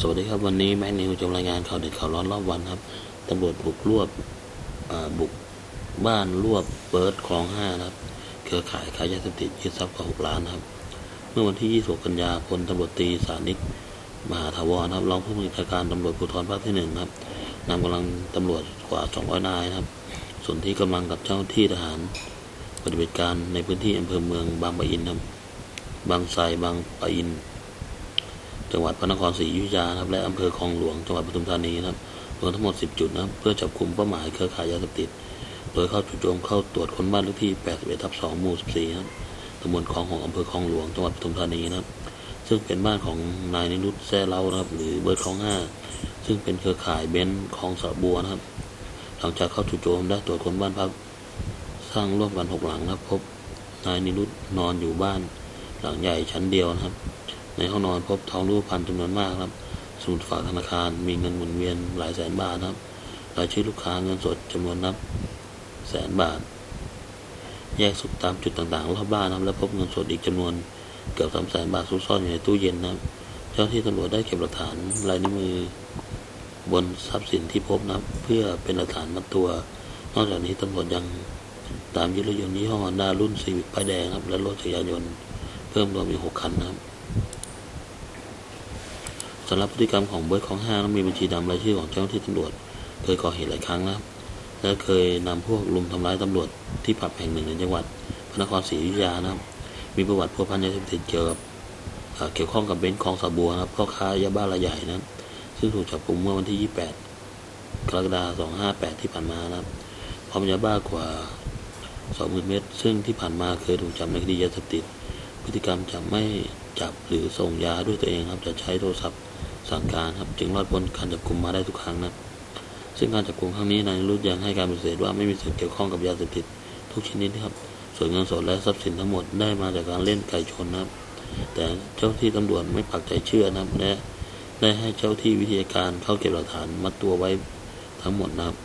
สวัสดีครับวันนี้แม็กนิวจะรายงานข่าวเด็ดข่าวร้อนรอบวันครับตำรวจบุกรวบบุกบ้านรวบเบิร์ดคลองห้าครับ เครือข่ายขายยาเสพติดยึดทรัพย์กว่าหกล้านครับ เมื่อวันที่ 26 กันยาพลตำรวจตรีสานิกมหาถาวรครับรองผู้บัญชาการตำรวจภูธรภาคที่หนึ่งครับนำกำลังตำรวจกว่า 200 นายนะครับ ส่วนที่กำลังกับเจ้าที่ทหารปฏิบัติการในพื้นที่อำเภอเมืองบางปะอินครับบางไทรบางปะอิน จังหวัดพระนครศรีอยุธยาครับและอำเภอคลองหลวงจังหวัดปทุมธานีครับรวมทั้งหมด 10 จุดนะครับเพื่อจับกลุ่มเป้าหมายเครือข่ายยาเสพติด โดยเข้าจู่โจมเข้าตรวจค้นบ้านเลขที่ 81ทับ2หมู่ 14ครับตำบลคลองของอำเภอคลองหลวงจังหวัดปทุมธานีนะครับซึ่งเป็นบ้านของนายนิรุตแซ่เล้านะครับ หรือเบิร์ดคลองห้าซึ่งเป็นเครือข่ายเบนซ์คลองสระบัวนะครับ หลังจากเข้าจู่โจมได้ตรวจค้นบ้านพักสร้างร่วมกันหกหลังนะครับ พบนายนิรุตนอนอยู่บ้านหลังใหญ่ชั้นเดียวนะครับ ในห้องนอนพบทองรูปพรรณจำนวนมากครับ สมุดฝากธนาคาร มีเงินหมุนเวียนหลายแสนบาทครับรายชื่อลูกค้าเงินสดจำนวนนับแสนบาท แยกสุกตามจุดต่างๆรอบบ้านนะครับและพบเงินสดอีกจำนวนเกือบสามแสนบาทซุกซ่อนอยู่ในตู้เย็นนะครับ เจ้าที่ตำรวจได้เก็บหลักฐานลายนิ้วมือบนทรัพย์สินที่พบนะเพื่อเป็นหลักฐานมัดตัว นอกจากนี้ตำรวจยังตามยึดรถยนต์ยี่ห้อฮอนด้ารุ่นซีวิกป้ายแดงครับ และรถจักรยานยนต์เพิ่มรวมอีกหกคันนะครับ สำหรับพฤติกรรมของเบิร์ดของห้างนั้นมีบัญชีดำรายชื่อของเจ้าหน้าที่ตำรวจ เคยก่อเหตุหลายครั้งนะครับ และเคยนำพวกลุมทำร้ายตำรวจที่ผับแห่งหนึ่งในจังหวัดพระนครศรีอยุธยานะครับ มีประวัติพัวพันยาเสพติดเกี่ยวกับเอ่อเกี่ยวข้องกับเบนซ์คลองสะบัวนะครับพ่อค้ายาบ้ารายใหญ่นะซึ่งถูกจับกุมเมื่อวันที่ 28 กรกฎาคม 258 ที่ผ่านมานะครับพร้อมยาบ้ากว่า 20,000 เม็ดซึ่งที่ผ่านมาเคยถูกจับในคดียาเสพติด พฤติกรรมจะไม่จับหรือส่งยาด้วยตัวเองครับจะใช้โทรศัพท์ สั่งการครับ จึงรอดพ้นการจับกลุ่มมาได้ทุกครั้งนะซึ่งการจับกลุ่มครั้งนี้นายรุดยังให้การปฏิเสธว่าไม่มีส่วนเกี่ยวข้องกับยาเสพติดทุกชนิดนะครับ ส่วนเงินสดและทรัพย์สินทั้งหมดได้มาจากการเล่นไก่ชนนะครับ แต่เจ้าที่ตำรวจไม่ปักใจเชื่อนะครับและได้ให้เจ้าที่วิทยาการเข้าเก็บหลักฐานมัดตัวไว้ทั้งหมดนะครับ